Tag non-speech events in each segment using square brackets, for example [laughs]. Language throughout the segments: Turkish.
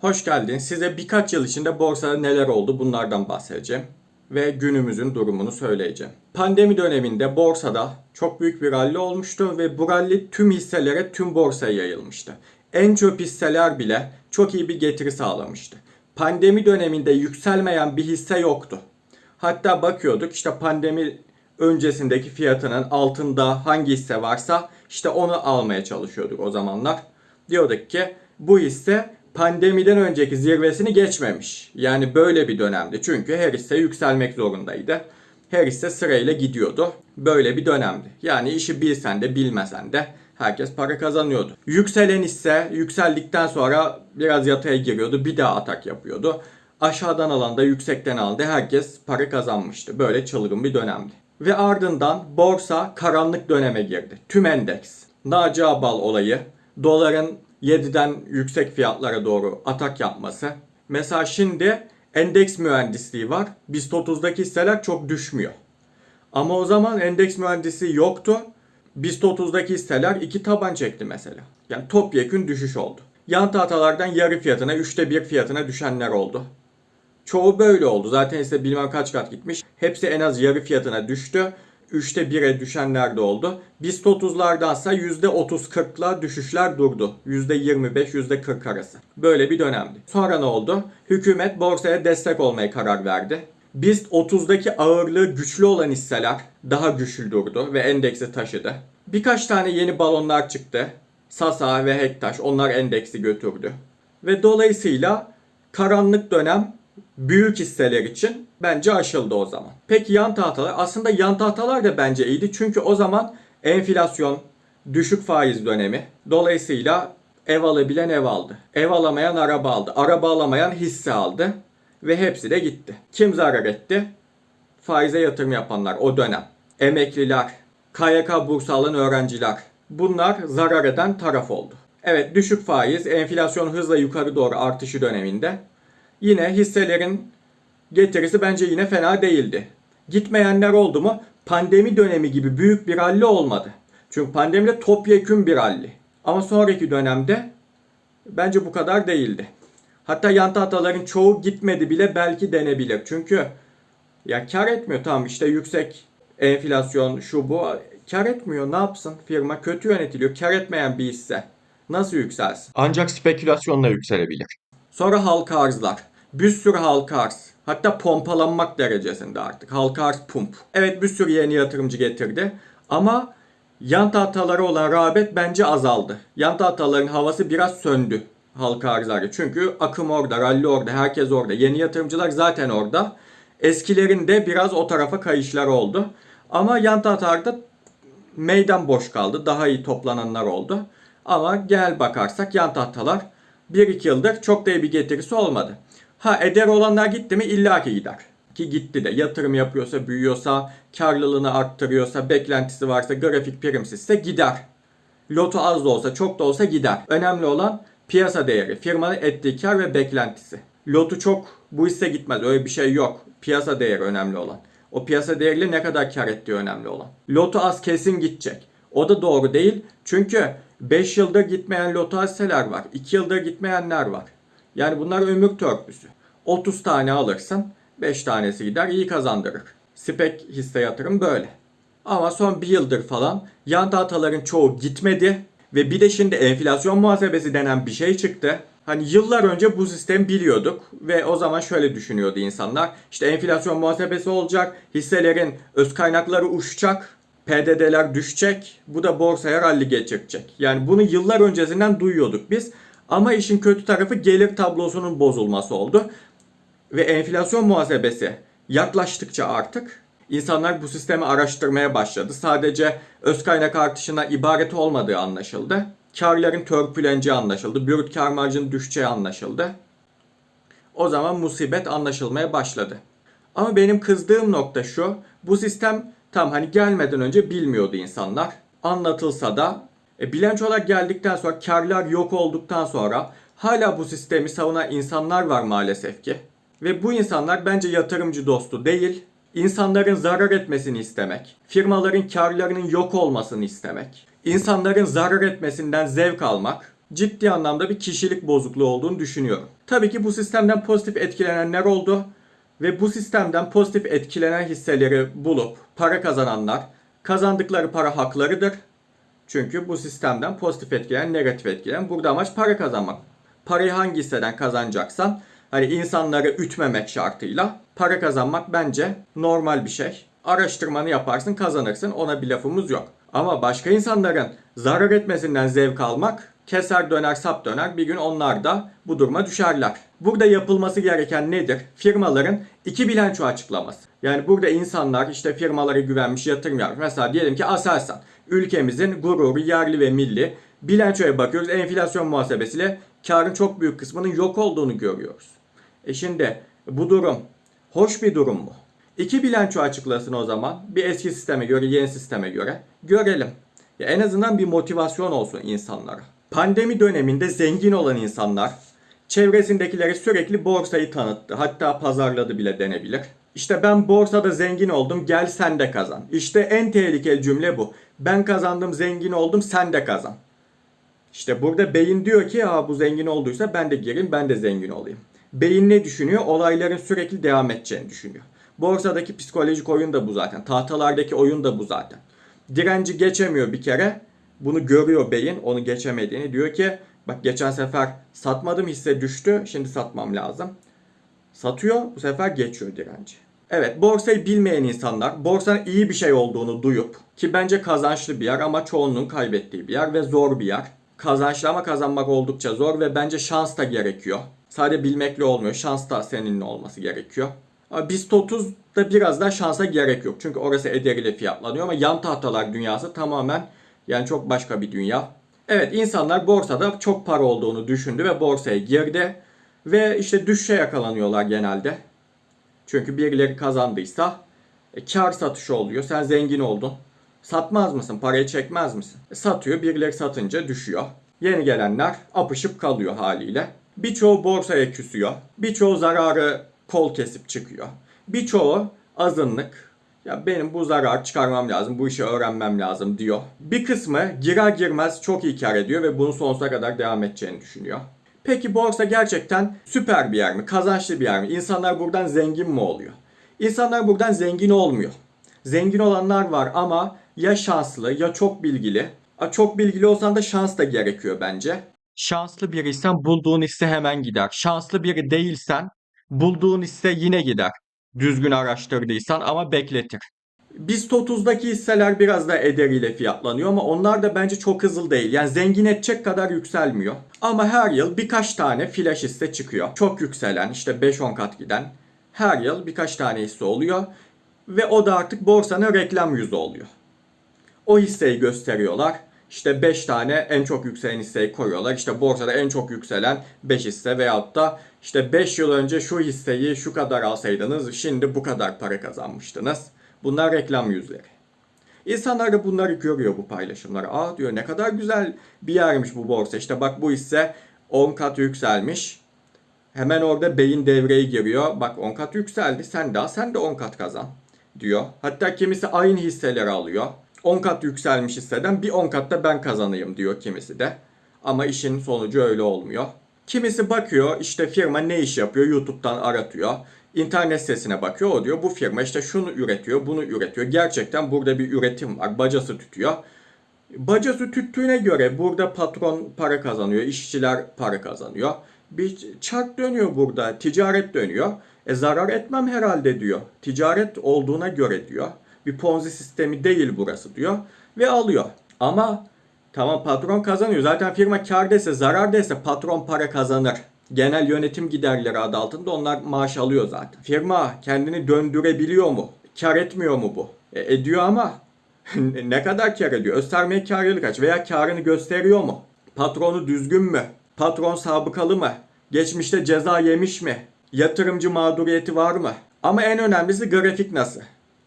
Hoş geldin. Size birkaç yıl içinde borsada neler oldu bunlardan bahsedeceğim ve günümüzün durumunu söyleyeceğim. Pandemi döneminde borsada çok büyük bir rally olmuştu ve bu rally tüm hisselere, tüm borsaya yayılmıştı. En çöp hisseler bile çok iyi bir getiri sağlamıştı. Pandemi döneminde yükselmeyen bir hisse yoktu. Hatta bakıyorduk işte pandemi öncesindeki fiyatının altında hangi hisse varsa işte onu almaya çalışıyorduk o zamanlar. Diyorduk ki bu hisse pandemiden önceki zirvesini geçmemiş. Yani böyle bir dönemdi. Çünkü her hisse yükselmek zorundaydı. Her hisse sırayla gidiyordu. Böyle bir dönemdi. Yani işi bilsen de bilmesen de herkes para kazanıyordu. Yükselen hisse yükseldikten sonra biraz yataya giriyordu. Bir daha atak yapıyordu. Aşağıdan alan da yüksekten alan da herkes para kazanmıştı. Böyle çılgın bir dönemdi. Ve ardından borsa karanlık döneme girdi. Tüm endeks. Naci Abal olayı, doların 7'den yüksek fiyatlara doğru atak yapması. Mesela şimdi endeks mühendisliği var. BIST 30'daki hisseler çok düşmüyor. Ama o zaman endeks mühendisi yoktu. BIST 30'daki hisseler iki taban çekti mesela. Yani topyekün düşüş oldu. Yan tahtalardan yarı fiyatına, üçte bir fiyatına düşenler oldu. Çoğu böyle oldu. Zaten ise bilmem kaç kat gitmiş. Hepsi en az yarı fiyatına düştü. 3'te 1'e düşenler de oldu. BIST 30'lardansa %30-40'la düşüşler durdu. %25-%40 arası. Böyle bir dönemdi. Sonra ne oldu? Hükümet borsaya destek olmaya karar verdi. BIST 30'daki ağırlığı güçlü olan hisseler daha güçlü durdu ve endeksi taşıdı. Birkaç tane yeni balonlar çıktı. Sasa ve Hektaş onlar endeksi götürdü. Ve dolayısıyla karanlık dönem büyük hisseler için bence aşıldı o zaman. Peki yan tahtalar? Aslında yan tahtalar da bence iyiydi. Çünkü o zaman enflasyon, düşük faiz dönemi. Dolayısıyla ev alabilen ev aldı. Ev alamayan araba aldı. Araba alamayan hisse aldı. Ve hepsi de gitti. Kim zarar etti? Faize yatırım yapanlar o dönem. Emekliler, KYK bursu alan öğrenciler. Bunlar zarar eden taraf oldu. Evet düşük faiz, enflasyon hızla yukarı doğru artışı döneminde yine hisselerin getirisi bence yine fena değildi. Gitmeyenler oldu mu? Pandemi dönemi gibi büyük bir rally olmadı. Çünkü pandemide topyekün bir rally. Ama sonraki dönemde bence bu kadar değildi. Hatta yan tahtaların çoğu gitmedi bile belki denebilir. Çünkü ya kar etmiyor tamam işte yüksek enflasyon şu bu kar etmiyor ne yapsın firma kötü yönetiliyor kar etmeyen bir hisse nasıl yükselsin? Ancak spekülasyonla yükselebilir. Sonra halka arzlar. Bir sürü halka arz. Hatta pompalanmak derecesinde artık. Halka arz pump. Evet bir sürü yeni yatırımcı getirdi. Ama yan tahtalara olan rağbet bence azaldı. Yan tahtaların havası biraz söndü halka arzları. Çünkü akım orada, rally orada, herkes orada. Yeni yatırımcılar zaten orada. Eskilerin de biraz o tarafa kayışlar oldu. Ama yan tahtalarda meydan boş kaldı. Daha iyi toplananlar oldu. Ama gel bakarsak yan tahtalar 1-2 yıldır çok da iyi bir getirisi olmadı. Ha eder olanlar gitti mi illa ki gider. Ki gitti de yatırım yapıyorsa, büyüyorsa, karlılığını arttırıyorsa, beklentisi varsa, grafik primsizse gider. Lotu az da olsa, çok da olsa gider. Önemli olan piyasa değeri, firmanın ettiği kar ve beklentisi. Lotu çok bu hisse gitmez. Öyle bir şey yok. Piyasa değeri önemli olan. O piyasa değeriyle ne kadar kar ettiği önemli olan. Lotu az kesin gidecek. O da doğru değil. Çünkü 5 yıldır gitmeyen loto hisseler var. 2 yıldır gitmeyenler var. Yani bunlar ömür törpüsü. 30 tane alırsın, 5 tanesi gider iyi kazandırır. Spek hisse yatırım böyle. Ama son bir yıldır falan yan tahtaların çoğu gitmedi. Ve bir de şimdi enflasyon muhasebesi denen bir şey çıktı. Hani yıllar önce bu sistemi biliyorduk ve o zaman şöyle düşünüyordu insanlar. İşte enflasyon muhasebesi olacak, hisselerin öz kaynakları uçacak, PDD'ler düşecek, bu da borsaya rally geçirecek. Yani bunu yıllar öncesinden duyuyorduk biz. Ama işin kötü tarafı gelir tablosunun bozulması oldu. Ve enflasyon muhasebesi yaklaştıkça artık insanlar bu sistemi araştırmaya başladı. Sadece öz kaynak artışına ibaret olmadığı anlaşıldı. Karların törpüleneceği anlaşıldı. Brüt kar marjının düşeceği anlaşıldı. O zaman musibet anlaşılmaya başladı. Ama benim kızdığım nokta şu. Bu sistem tam hani gelmeden önce bilmiyordu insanlar. Anlatılsa da e, bilançolar geldikten sonra karlar yok olduktan sonra hala bu sistemi savunan insanlar var maalesef ki. Ve bu insanlar bence yatırımcı dostu değil. İnsanların zarar etmesini istemek, firmaların karlarının yok olmasını istemek, insanların zarar etmesinden zevk almak ciddi anlamda bir kişilik bozukluğu olduğunu düşünüyorum. Tabii ki bu sistemden pozitif etkilenenler oldu ve bu sistemden pozitif etkilenen hisseleri bulup para kazananlar kazandıkları para haklarıdır. Çünkü bu sistemden pozitif etkilenen, negatif etkilenen. Burada amaç para kazanmak. Parayı hangi hisseden kazanacaksan hani insanları ütmemek şartıyla para kazanmak bence normal bir şey. Araştırmanı yaparsın kazanırsın ona bir lafımız yok. Ama başka insanların zarar etmesinden zevk almak keser döner sap döner bir gün onlar da bu duruma düşerler. Burada yapılması gereken nedir? Firmaların iki bilanço açıklaması. Yani burada insanlar işte firmalara güvenmiş yatırım yapmış. Mesela diyelim ki Aselsan ülkemizin gururu yerli ve milli. Bilançoya bakıyoruz enflasyon muhasebesiyle karın çok büyük kısmının yok olduğunu görüyoruz. E şimdi bu durum hoş bir durum mu? İki bilanço açıklasın o zaman. Bir eski sisteme göre, yeni sisteme göre. Görelim. Ya en azından bir motivasyon olsun insanlara. Pandemi döneminde zengin olan insanlar çevresindekileri sürekli borsayı tanıttı. Hatta pazarladı bile denebilir. İşte ben borsada zengin oldum gel sen de kazan. İşte en tehlikeli cümle bu. Ben kazandım zengin oldum sen de kazan. İşte burada beyin diyor ki ha bu zengin olduysa ben de gireyim ben de zengin olayım. Beyin ne düşünüyor? Olayların sürekli devam edeceğini düşünüyor. Borsadaki psikolojik oyun da bu zaten. Tahtalardaki oyun da bu zaten. Direnci geçemiyor bir kere. Bunu görüyor beyin onu geçemediğini. Diyor ki bak geçen sefer satmadım hisse düştü şimdi satmam lazım. Satıyor bu sefer geçiyor direnci. Evet borsayı bilmeyen insanlar borsanın iyi bir şey olduğunu duyup ki bence kazançlı bir yer ama çoğunluğun kaybettiği bir yer ve zor bir yer. Kazançlı ama kazanmak oldukça zor ve bence şans da gerekiyor. Sadece bilmekle olmuyor. Şans da seninle olması gerekiyor. BIST 30'da biraz daha şansa gerek yok. Çünkü orası ederiyle fiyatlanıyor ama yan tahtalar dünyası tamamen yani çok başka bir dünya. Evet insanlar borsada çok para olduğunu düşündü ve borsaya girdi. Ve işte düşüşe yakalanıyorlar genelde. Çünkü birileri kazandıysa e, kar satışı oluyor. Sen zengin oldun. Satmaz mısın? Parayı çekmez misin? E, satıyor. Birileri satınca düşüyor. Yeni gelenler apışıp kalıyor haliyle. Birçoğu borsaya küsüyor. Birçoğu zararı kol kesip çıkıyor. Birçoğu azınlık. Ya benim bu zarar çıkarmam lazım, bu işi öğrenmem lazım diyor. Bir kısmı girer girmez çok iyi kar ediyor ve bunu sonsuza kadar devam edeceğini düşünüyor. Peki borsa gerçekten süper bir yer mi? Kazançlı bir yer mi? İnsanlar buradan zengin mi oluyor? İnsanlar buradan zengin olmuyor. Zengin olanlar var ama ya şanslı ya çok bilgili. Çok bilgili olsan da şans da gerekiyor bence. Şanslı biriysen bulduğun hisse hemen gider. Şanslı biri değilsen bulduğun hisse yine gider. Düzgün araştırdıysan ama bekletir. BIST 30'daki hisseler biraz da ederiyle fiyatlanıyor ama onlar da bence çok hızlı değil. Yani zengin edecek kadar yükselmiyor. Ama her yıl birkaç tane flash hisse çıkıyor. Çok yükselen işte 5-10 kat giden her yıl birkaç tane hisse oluyor. Ve o da artık borsanın reklam yüzü oluyor. O hisseyi gösteriyorlar. İşte 5 tane en çok yükselen hisseyi koyuyorlar. İşte borsada en çok yükselen 5 hisse veyahut da işte 5 yıl önce şu hisseyi şu kadar alsaydınız şimdi bu kadar para kazanmıştınız. Bunlar reklam yüzleri. İnsanlar da bunları görüyor bu paylaşımları. Aa diyor ne kadar güzel bir yermiş bu borsa. İşte bak bu hisse 10 kat yükselmiş. Hemen orada beyin devreye giriyor. Bak 10 kat yükseldi. Sen daha sen de 10 kat kazan diyor. Hatta kimisi aynı hisseleri alıyor. 10 kat yükselmiş hisseden bir 10 katta ben kazanayım diyor kimisi de. Ama işin sonucu öyle olmuyor. Kimisi bakıyor işte firma ne iş yapıyor YouTube'dan aratıyor. İnternet sitesine bakıyor o diyor bu firma işte şunu üretiyor bunu üretiyor. Gerçekten burada bir üretim var bacası tütüyor. Bacası tüttüğüne göre burada patron para kazanıyor, işçiler para kazanıyor. Bir çark dönüyor burada, ticaret dönüyor. E zarar etmem herhalde diyor. Ticaret olduğuna göre diyor. Bir ponzi sistemi değil burası diyor. Ve alıyor. Ama tamam patron kazanıyor. Zaten firma kar dese zarar dese patron para kazanır. Genel yönetim giderleri adı altında onlar maaş alıyor zaten. Firma kendini döndürebiliyor mu? Kar etmiyor mu bu? E, ediyor ama [laughs] ne kadar kar ediyor? Göstermeye karlılık kaç veya karını gösteriyor mu? Patronu düzgün mü? Patron sabıkalı mı? Geçmişte ceza yemiş mi? Yatırımcı mağduriyeti var mı? Ama en önemlisi grafik nasıl?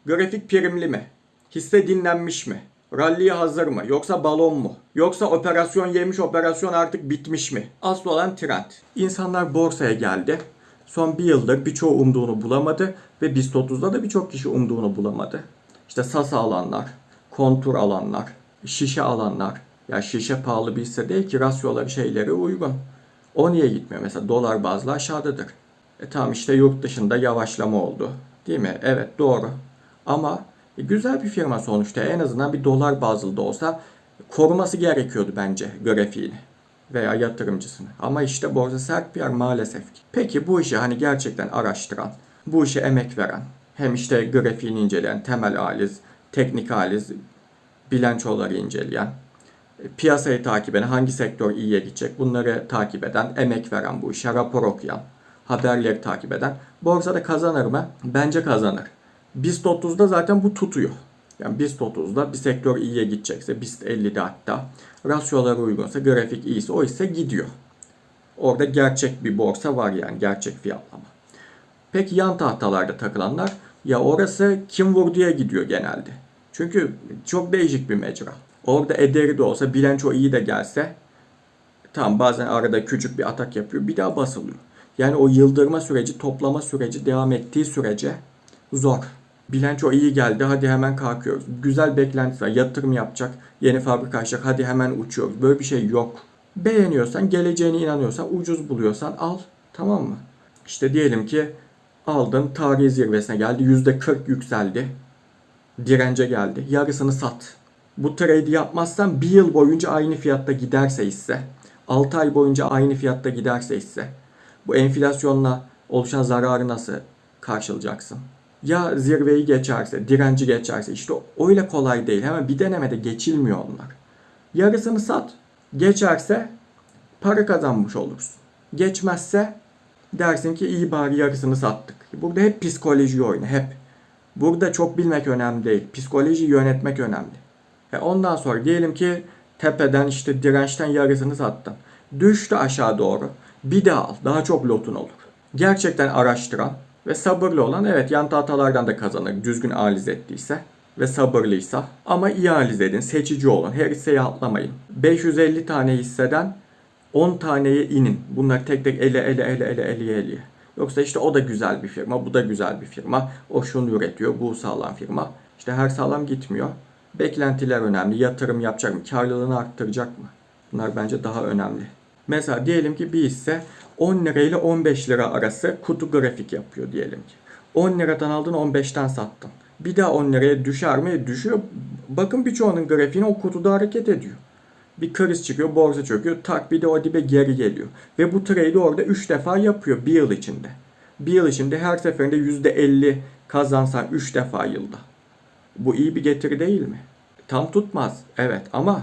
Grafik primli mi? Hisse dinlenmiş mi? Rally'ye hazır mı? Yoksa balon mu? Yoksa operasyon yemiş operasyon artık bitmiş mi? Asıl olan trend. İnsanlar borsaya geldi. Son bir yıldır birçoğu umduğunu bulamadı ve BIST 30'da da birçok kişi umduğunu bulamadı. İşte SAS alanlar, kontur alanlar, şişe alanlar, Ya şişe pahalı bir hisse değil ki rasyoları şeyleri uygun. O niye gitmiyor? Mesela dolar bazlı aşağıdadır. E tamam işte yurt dışında yavaşlama oldu. Değil mi? Evet doğru. Ama güzel bir firma sonuçta. En azından bir dolar bazlı da olsa koruması gerekiyordu bence grafiğini veya yatırımcısını. Ama işte borsa sert bir yer maalesef ki. Peki bu işi hani gerçekten araştıran, bu işe emek veren, hem işte grafiğini inceleyen, temel analiz, teknik analiz, bilançoları inceleyen, e, piyasayı takip eden, hangi sektör iyiye gidecek bunları takip eden, emek veren bu işe, rapor okuyan, haberleri takip eden borsada kazanır mı? Bence kazanır. BIST 30'da zaten bu tutuyor. Yani BIST 30'da bir sektör iyiye gidecekse, BIST 50'de hatta rasyoları uygunsa, grafik iyiyse o ise gidiyor. Orada gerçek bir borsa var yani gerçek fiyatlama. Peki yan tahtalarda takılanlar ya orası kim vurduya gidiyor genelde. Çünkü çok değişik bir mecra. Orada ederi de olsa bilanço iyi de gelse tam bazen arada küçük bir atak yapıyor bir daha basılıyor. Yani o yıldırma süreci, toplama süreci devam ettiği sürece zor. Bilanço iyi geldi hadi hemen kalkıyoruz. Güzel beklenti var. Yatırım yapacak, yeni fabrika açacak hadi hemen uçuyoruz. Böyle bir şey yok. Beğeniyorsan, geleceğine inanıyorsan, ucuz buluyorsan al. Tamam mı? İşte diyelim ki aldın tarihi zirvesine geldi. %40 yükseldi. Dirence geldi. Yarısını sat. Bu trade yapmazsan bir yıl boyunca aynı fiyatta giderse hisse, 6 ay boyunca aynı fiyatta giderse hisse, bu enflasyonla oluşan zararı nasıl karşılayacaksın? Ya zirveyi geçerse, direnci geçerse işte öyle kolay değil. Hemen bir denemede geçilmiyor onlar. Yarısını sat. Geçerse para kazanmış olursun. Geçmezse dersin ki iyi bari yarısını sattık. Burada hep psikoloji oyunu hep. Burada çok bilmek önemli değil. Psikoloji yönetmek önemli. E ondan sonra diyelim ki tepeden işte dirençten yarısını sattın. Düştü aşağı doğru. Bir daha al. Daha çok lotun olur. Gerçekten araştıran ve sabırlı olan evet yan tahtalardan da kazanır. Düzgün analiz ettiyse ve sabırlıysa. Ama iyi analiz edin. Seçici olun. Her hisseyi atlamayın. 550 tane hisseden 10 taneye inin. Bunları tek tek ele ele ele ele ele ele. Yoksa işte o da güzel bir firma, bu da güzel bir firma. O şunu üretiyor, bu sağlam firma. İşte her sağlam gitmiyor. Beklentiler önemli. Yatırım yapacak mı? Karlılığını arttıracak mı? Bunlar bence daha önemli. Mesela diyelim ki bir hisse 10 lira ile 15 lira arası kutu grafik yapıyor diyelim ki. 10 liradan aldın 15'ten sattın. Bir daha 10 liraya düşer mi? Düşüyor. Bakın birçoğunun grafiğine o kutuda hareket ediyor. Bir kriz çıkıyor, borsa çöküyor, tak bir de o dibe geri geliyor. Ve bu trade'i orada 3 defa yapıyor bir yıl içinde. Bir yıl içinde her seferinde %50 kazansan 3 defa yılda. Bu iyi bir getiri değil mi? Tam tutmaz. Evet ama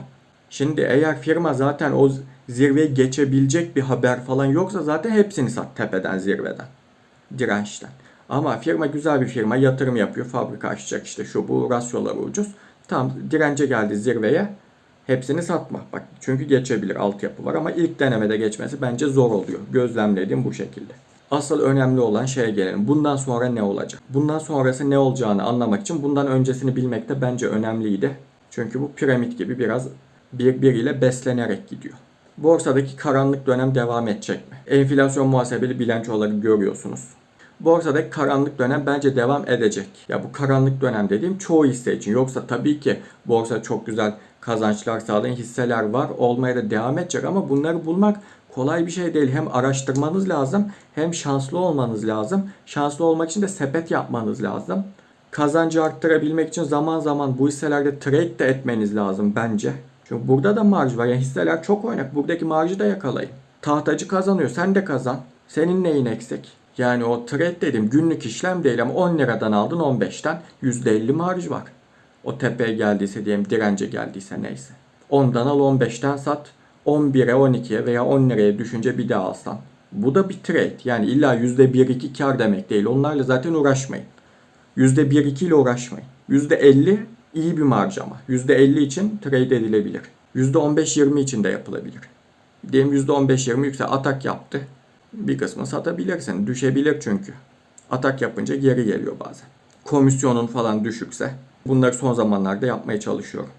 şimdi eğer firma zaten o zirveyi geçebilecek bir haber falan yoksa zaten hepsini sat tepeden zirveden. Dirençten. Ama firma güzel bir firma yatırım yapıyor. Fabrika açacak işte şu bu rasyoları ucuz. Tam dirence geldi zirveye. Hepsini satma. Bak çünkü geçebilir altyapı var ama ilk denemede geçmesi bence zor oluyor. Gözlemlediğim bu şekilde. Asıl önemli olan şeye gelelim. Bundan sonra ne olacak? Bundan sonrası ne olacağını anlamak için bundan öncesini bilmek de bence önemliydi. Çünkü bu piramit gibi biraz birbiriyle beslenerek gidiyor. Borsadaki karanlık dönem devam edecek mi? Enflasyon muhasebeli bilançoları görüyorsunuz. Borsadaki karanlık dönem bence devam edecek. Ya bu karanlık dönem dediğim çoğu hisse için. Yoksa tabii ki borsa çok güzel kazançlar sağlayan hisseler var. Olmaya da devam edecek ama bunları bulmak kolay bir şey değil. Hem araştırmanız lazım hem şanslı olmanız lazım. Şanslı olmak için de sepet yapmanız lazım. Kazancı arttırabilmek için zaman zaman bu hisselerde trade de etmeniz lazım bence. Çünkü burada da marj var. Yani hisseler çok oynak. Buradaki marjı da yakalayın. Tahtacı kazanıyor. Sen de kazan. Senin neyin eksik? Yani o trade dedim günlük işlem değil ama 10 liradan aldın 15'ten %50 marj var. O tepeye geldiyse diyelim dirence geldiyse neyse. 10'dan al 15'ten sat. 11'e 12'ye veya 10 liraya düşünce bir daha alsan. Bu da bir trade. Yani illa %1-2 kar demek değil. Onlarla zaten uğraşmayın. %1-2 ile uğraşmayın. %50 iyi bir marj ama. %50 için trade edilebilir. %15-20 için de yapılabilir. Diyelim %15-20 yüksel atak yaptı. Bir kısmı satabilirsin. Düşebilir çünkü. Atak yapınca geri geliyor bazen. Komisyonun falan düşükse bunları son zamanlarda yapmaya çalışıyorum.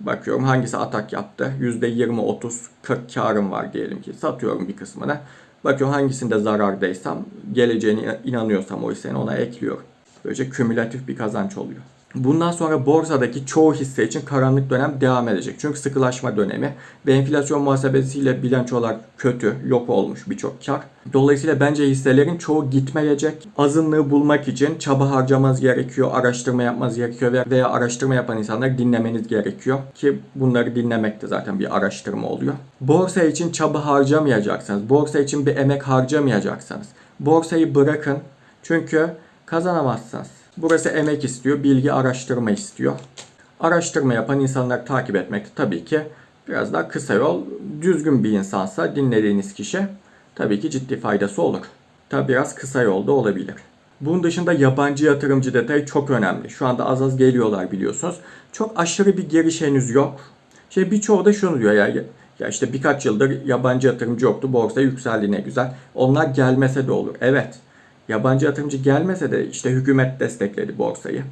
Bakıyorum hangisi atak yaptı. %20, 30, 40 karım var diyelim ki. Satıyorum bir kısmını. Bakıyorum hangisinde zarardaysam, geleceğine inanıyorsam o hissenin ona ekliyorum. Böylece kümülatif bir kazanç oluyor. Bundan sonra borsadaki çoğu hisse için karanlık dönem devam edecek. Çünkü sıkılaşma dönemi ve enflasyon muhasebesiyle bilançolar kötü, yok olmuş birçok kar. Dolayısıyla bence hisselerin çoğu gitmeyecek. Azınlığı bulmak için çaba harcamanız gerekiyor, araştırma yapmanız gerekiyor ve- veya araştırma yapan insanları dinlemeniz gerekiyor. Ki bunları dinlemek de zaten bir araştırma oluyor. Borsa için çaba harcamayacaksanız, borsa için bir emek harcamayacaksanız, borsayı bırakın. Çünkü kazanamazsınız. Burası emek istiyor, bilgi araştırma istiyor. Araştırma yapan insanları takip etmek tabii ki biraz daha kısa yol. Düzgün bir insansa dinlediğiniz kişi tabii ki ciddi faydası olur. Tabii biraz kısa yolda olabilir. Bunun dışında yabancı yatırımcı detayı çok önemli. Şu anda az az geliyorlar biliyorsunuz. Çok aşırı bir giriş henüz yok. Şey birçoğu da şunu diyor ya ya işte birkaç yıldır yabancı yatırımcı yoktu. Borsa yükseldi ne güzel. Onlar gelmese de olur. Evet. Yabancı yatırımcı gelmese de işte hükümet destekledi borsayı.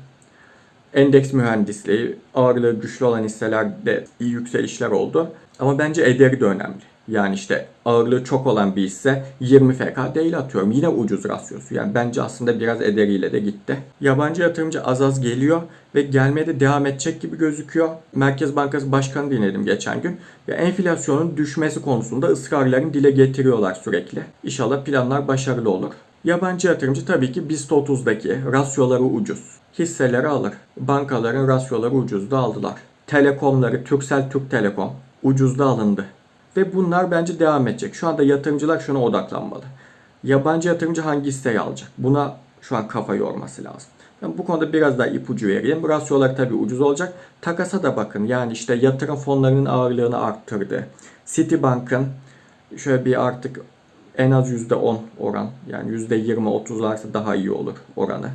Endeks mühendisliği, ağırlığı güçlü olan hisselerde iyi yükselişler oldu. Ama bence ederi de önemli. Yani işte ağırlığı çok olan bir hisse 20 FK değil atıyorum. Yine ucuz rasyosu. Yani bence aslında biraz ederiyle de gitti. Yabancı yatırımcı az az geliyor ve gelmeye de devam edecek gibi gözüküyor. Merkez Bankası Başkanı dinledim geçen gün. Ve enflasyonun düşmesi konusunda ısrarlarını dile getiriyorlar sürekli. İnşallah planlar başarılı olur. Yabancı yatırımcı tabii ki BIST 30'daki rasyoları ucuz. Hisseleri alır. Bankaların rasyoları ucuzda aldılar. Telekomları Turkcell Türk Telekom ucuzda alındı. Ve bunlar bence devam edecek. Şu anda yatırımcılar şuna odaklanmalı. Yabancı yatırımcı hangi hisseyi alacak? Buna şu an kafa yorması lazım. Ben bu konuda biraz daha ipucu vereyim. Rasyolar tabii ucuz olacak. Takasa da bakın. Yani işte yatırım fonlarının ağırlığını arttırdı. Citibank'ın şöyle bir artık en az %10 oran yani %20-30'larsa daha iyi olur oranı.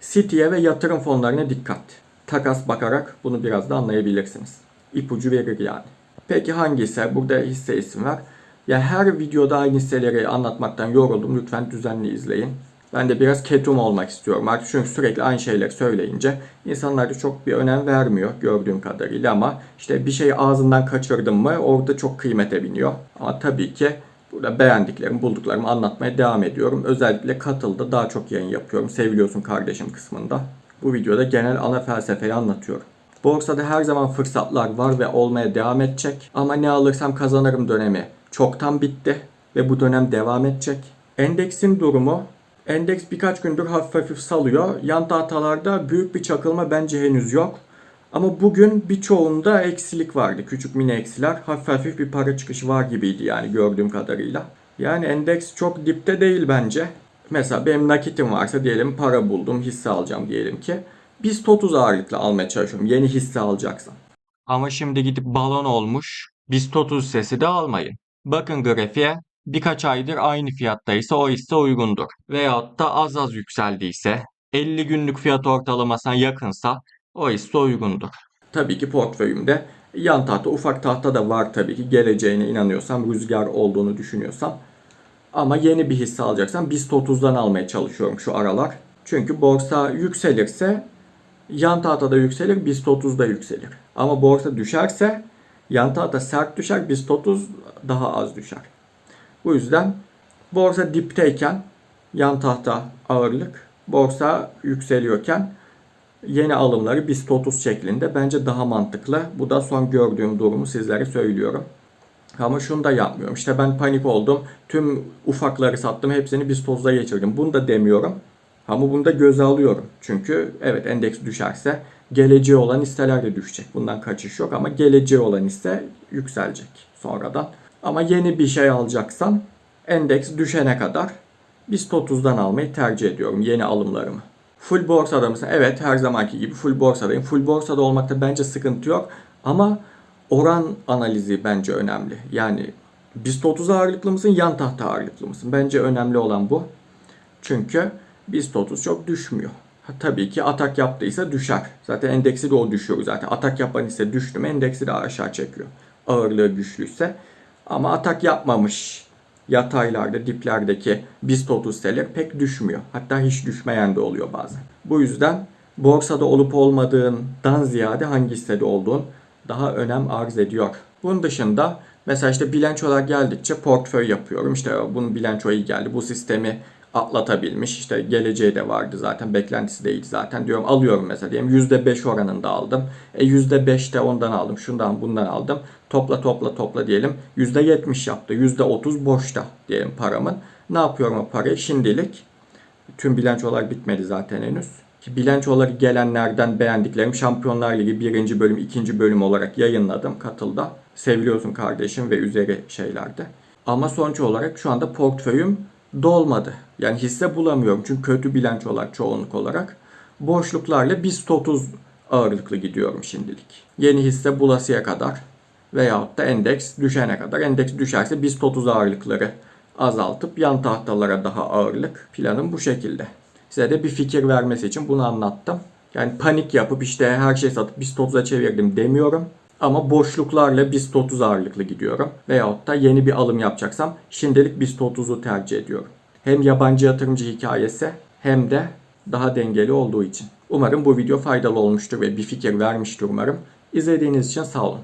City'ye ve yatırım fonlarına dikkat. Takas bakarak bunu biraz da anlayabilirsiniz. İpucu verir yani. Peki hangi hisse? Burada hisse isim var. Ya her videoda aynı hisseleri anlatmaktan yoruldum. Lütfen düzenli izleyin. Ben de biraz ketum olmak istiyorum artık çünkü sürekli aynı şeyleri söyleyince insanlar da çok bir önem vermiyor gördüğüm kadarıyla ama işte bir şeyi ağzından kaçırdım mı orada çok kıymete biniyor. Ama tabii ki burada beğendiklerimi bulduklarımı anlatmaya devam ediyorum. Özellikle katılda daha çok yayın yapıyorum. Seviliyorsun kardeşim kısmında. Bu videoda genel ana felsefeyi anlatıyorum. Borsada her zaman fırsatlar var ve olmaya devam edecek. Ama ne alırsam kazanırım dönemi çoktan bitti ve bu dönem devam edecek. Endeksin durumu Endeks birkaç gündür hafif hafif salıyor. Yan tahtalarda büyük bir çakılma bence henüz yok. Ama bugün birçoğunda eksilik vardı. Küçük mini eksiler. Hafif hafif bir para çıkışı var gibiydi yani gördüğüm kadarıyla. Yani endeks çok dipte değil bence. Mesela benim nakitim varsa diyelim para buldum hisse alacağım diyelim ki. BIST 30 ağırlıklı almaya çalışıyorum yeni hisse alacaksam. Ama şimdi gidip balon olmuş BIST 30 hissesi de almayın. Bakın grafiğe birkaç aydır aynı fiyattaysa o hisse uygundur. Veyahut da az az yükseldiyse 50 günlük fiyat ortalamasına yakınsa o hisse uygundur. Tabii ki portföyümde yan tahta ufak tahta da var tabii ki geleceğine inanıyorsam rüzgar olduğunu düşünüyorsam. Ama yeni bir hisse alacaksam BIST 30'dan almaya çalışıyorum şu aralar. Çünkü borsa yükselirse yan tahtada yükselir, BIST 30'da yükselir. Ama borsa düşerse yan tahta sert düşer, BIST 30 daha az düşer. Bu yüzden borsa dipteyken yan tahta ağırlık, borsa yükseliyorken yeni alımları BIST 30 şeklinde bence daha mantıklı. Bu da son gördüğüm durumu sizlere söylüyorum. Ama şunu da yapmıyorum. İşte ben panik oldum. Tüm ufakları sattım. Hepsini BIST 30'a geçirdim. Bunu da demiyorum. Ama bunu da göze alıyorum. Çünkü evet endeks düşerse geleceği olan hisseler de düşecek. Bundan kaçış yok ama geleceği olan hisse yükselecek sonradan. Ama yeni bir şey alacaksam endeks düşene kadar BIST 30'dan almayı tercih ediyorum yeni alımlarımı. Full borsada mısın? Evet her zamanki gibi full borsadayım. Full borsada olmakta bence sıkıntı yok. Ama oran analizi bence önemli. Yani BIST 30 ağırlıklı mısın, yan tahta ağırlıklı mısın? Bence önemli olan bu. Çünkü BIST 30 çok düşmüyor. Ha, tabii ki atak yaptıysa düşer. Zaten endeksi de o düşüyor zaten. Atak yapan ise düştü mü endeksi de aşağı çekiyor. Ağırlığı güçlüyse. Ama atak yapmamış yataylarda, diplerdeki BIST 30 hisseler pek düşmüyor. Hatta hiç düşmeyen de oluyor bazen. Bu yüzden borsada olup olmadığından ziyade hangi hissede olduğun daha önem arz ediyor. Bunun dışında mesela işte bilançolar geldikçe portföy yapıyorum. İşte bunun bilanço iyi geldi. Bu sistemi atlatabilmiş. İşte geleceği de vardı zaten. Beklentisi değildi zaten. Diyorum alıyorum mesela diyelim %5 oranında aldım. E %5 de ondan aldım. Şundan bundan aldım. Topla topla topla diyelim. %70 yaptı. %30 boşta diyelim paramın. Ne yapıyorum o parayı? Şimdilik tüm bilançolar bitmedi zaten henüz. Ki bilançoları gelenlerden beğendiklerim Şampiyonlar Ligi 1. bölüm 2. bölüm olarak yayınladım katılda. Seviliyorsun kardeşim ve üzeri şeylerde. Ama sonuç olarak şu anda portföyüm dolmadı. Yani hisse bulamıyorum çünkü kötü bilançolar çoğunluk olarak. Boşluklarla BIST 30 ağırlıklı gidiyorum şimdilik. Yeni hisse bulasıya kadar veyahut da endeks düşene kadar. Endeks düşerse BIST 30 ağırlıkları azaltıp yan tahtalara daha ağırlık. Planım bu şekilde. Size de bir fikir vermesi için bunu anlattım. Yani panik yapıp işte her şeyi satıp BIST 30'a çevirdim demiyorum. Ama boşluklarla BIST 30 ağırlıklı gidiyorum. Veyahut da yeni bir alım yapacaksam şimdilik BIST 30'u tercih ediyorum. Hem yabancı yatırımcı hikayesi hem de daha dengeli olduğu için. Umarım bu video faydalı olmuştur ve bir fikir vermiştir umarım. İzlediğiniz için sağ olun.